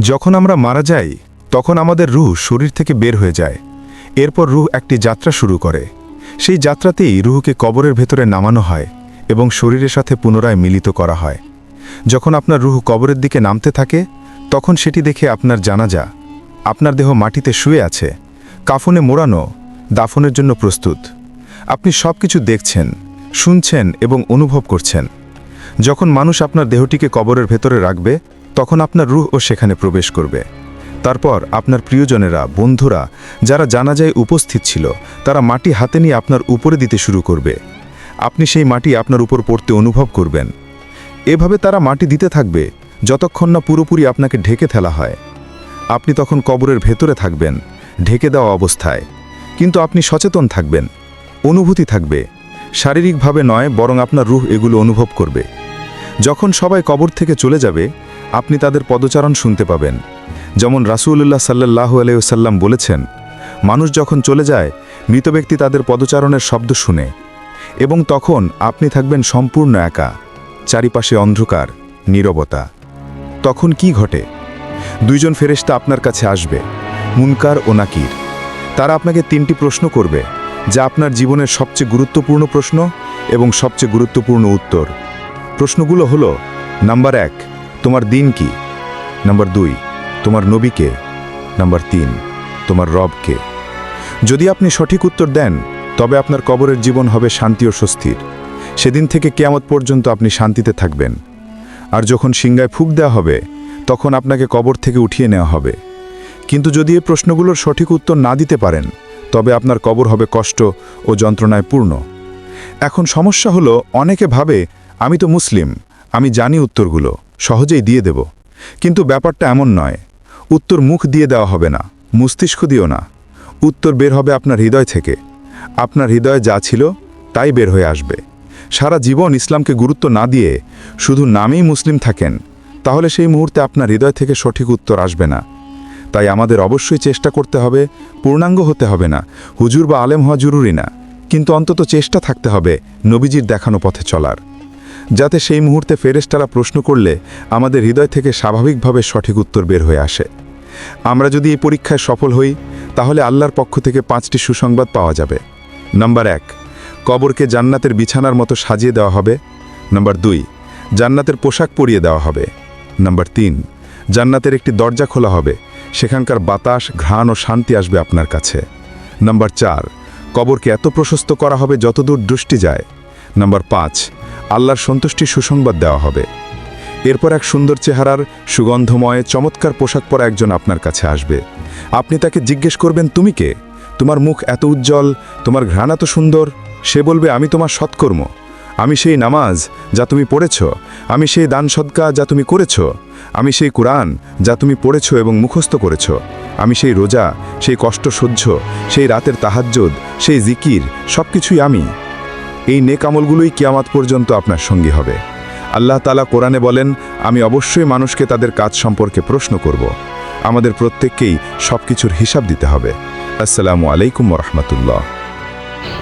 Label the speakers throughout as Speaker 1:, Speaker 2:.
Speaker 1: যখন আমরা মারা যাই, তখন আমাদের রুহ শরীর থেকে বের হয়ে যায়। এরপর রুহ একটি যাত্রা শুরু করে। সেই যাত্রাতেই রুহকে কবরের ভেতরে নামানো হয় এবং শরীরের সাথে পুনরায় মিলিত করা হয়। যখন আপনার রুহ কবরের দিকে নামতে থাকে, তখন সেটি দেখে আপনার জানাজা, আপনার দেহ মাটিতে শুয়ে আছে, কাফনে মোড়ানো, দাফনের জন্য প্রস্তুত। আপনি সব কিছু দেখছেন, শুনছেন এবং অনুভব করছেন। যখন মানুষ আপনার দেহটিকে কবরের ভেতরে রাখবে তখন আপনার রুহ ও সেখানে প্রবেশ করবে। তারপর আপনার প্রিয়জনেরা, বন্ধুরা, যারা জানাজায় উপস্থিত ছিল, তারা মাটি হাতে নিয়ে আপনার উপরে দিতে শুরু করবে। আপনি সেই মাটি আপনার উপর পড়তে অনুভব করবেন। এভাবে তারা মাটি দিতে থাকবে, যতক্ষণ না পুরোপুরি আপনাকে ঢেকে ফেলা হয়। আপনি তখন কবরের ভেতরে থাকবেন, ঢেকে দেওয়া অবস্থায়। কিন্তু আপনি সচেতন থাকবেন, অনুভূতি থাকবে। শারীরিকভাবে নয়, বরং আপনার রুহ এগুলো অনুভব করবে। যখন সবাই কবর থেকে চলে যাবে আপনি তাদের পদচারণ শুনতে পাবেন। যেমন রাসূলুল্লাহ সাল্লাহ আলাইসাল্লাম বলেছেন, মানুষ যখন চলে যায়, মৃত ব্যক্তি তাদের পদচারণের শব্দ শুনে এবং তখন আপনি থাকবেন সম্পূর্ণ একা, চারিপাশে অন্ধকার, নীরবতা। তখন কি ঘটে? দুইজন ফেরেশতা আপনার কাছে আসবে, মুনকার ও নাকির। তারা আপনাকে তিনটি প্রশ্ন করবে, যা আপনার জীবনের সবচেয়ে গুরুত্বপূর্ণ প্রশ্ন এবং সবচেয়ে গুরুত্বপূর্ণ উত্তর। প্রশ্নগুলো হলো, নাম্বার এক তোমার দিন কি? নাম্বার দুই, তোমার নবীকে নাম্বার তিন, তোমার রবকে যদি আপনি সঠিক উত্তর দেন, তবে আপনার কবরের জীবন হবে শান্তি ও স্বস্তির। সেদিন থেকে কেয়ামত পর্যন্ত আপনি শান্তিতে থাকবেন। আর যখন সিংগায় ফুক দেওয়া হবে, তখন আপনাকে কবর থেকে উঠিয়ে নেওয়া হবে। কিন্তু যদি এই প্রশ্নগুলোর সঠিক উত্তর না দিতে পারেন, তবে আপনার কবর হবে কষ্ট ও যন্ত্রণায় পূর্ণ। এখন সমস্যা হলো, অনেকে ভাবে, আমি তো মুসলিম, আমি জানি উত্তরগুলো। সহজেই দিয়ে দেব। কিন্তু ব্যাপারটা এমন নয়। উত্তর মুখ দিয়ে দেওয়া হবে না, মস্তিষ্ক দিও না। উত্তর বের হবে আপনার হৃদয় থেকে। আপনার হৃদয়ে যা ছিল, তাই বের হয়ে আসবে। সারা জীবন ইসলামকে গুরুত্ব না দিয়ে শুধু নামেই মুসলিম থাকেন, তাহলে সেই মুহূর্তে আপনার হৃদয় থেকে সঠিক উত্তর আসবে না। তাই আমাদের অবশ্যই চেষ্টা করতে হবে, পূর্ণাঙ্গ হতে হবে না। হুজুর বা আলেম হওয়া জরুরি না। কিন্তু অন্তত চেষ্টা থাকতে হবে নবীজির দেখানো পথে চলার। যাতে সেই মুহূর্তে ফেরেস্তারা প্রশ্ন করলে আমাদের হৃদয় থেকে স্বাভাবিকভাবে সঠিক উত্তর বের হয়ে আসে। আমরা যদি এই পরীক্ষায় সফল হই, তাহলে আল্লাহর পক্ষ থেকে পাঁচটি সুসংবাদ পাওয়া যাবে। নাম্বার এক, কবরকে জান্নাতের বিছানার মতো সাজিয়ে দেওয়া হবে। নাম্বার দুই, জান্নাতের পোশাক পরিয়ে দেওয়া হবে। নাম্বার তিন, জান্নাতের একটি দরজা খোলা হবে। সেখানকার বাতাস, ঘ্রাণ ও শান্তি আসবে আপনার কাছে। নাম্বার চার, কবরকে এত প্রশস্ত করা হবে যতদূর দৃষ্টি যায়। নাম্বার পাঁচ আল্লাহর সন্তুষ্টি সুসংবাদ দেওয়া হবে। এরপর এক সুন্দর চেহারার সুগন্ধময়, চমৎকার পোশাক পরা একজন আপনার কাছে আসবে। আপনি তাকে জিজ্ঞেস করবেন, তুমি কে? তোমার মুখ এত উজ্জ্বল, তোমার ঘ্রাণ এত সুন্দর। সে বলবে, আমি তোমার সৎকর্ম। আমি সেই নামাজ যা তুমি পড়েছ, আমি সেই দান সদকা যা তুমি করেছ, আমি সেই কোরআন যা তুমি পড়েছ এবং মুখস্থ করেছ, আমি সেই রোজা, সেই কষ্ট সহ্য, সেই রাতের তাহাজ্জুদ, সেই জিকির সব কিছুই আমি। এই নেক আমলগুলোই কিয়ামাত পর্যন্ত আপনার সঙ্গী হবে। আল্লাহ তালা কোরআনে বলেন, আমি অবশ্যই মানুষকে তাদের কাজ সম্পর্কে প্রশ্ন করব। আমাদের প্রত্যেককেই সব কিছুর হিসাব দিতে হবে। আসসালামু আলাইকুম রহমতুল্লাহ।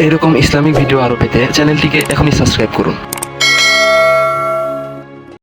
Speaker 2: এরকম ইসলামিক ভিডিও আরও পেতে চ্যানেলটিকে এখনই সাবস্ক্রাইব করুন।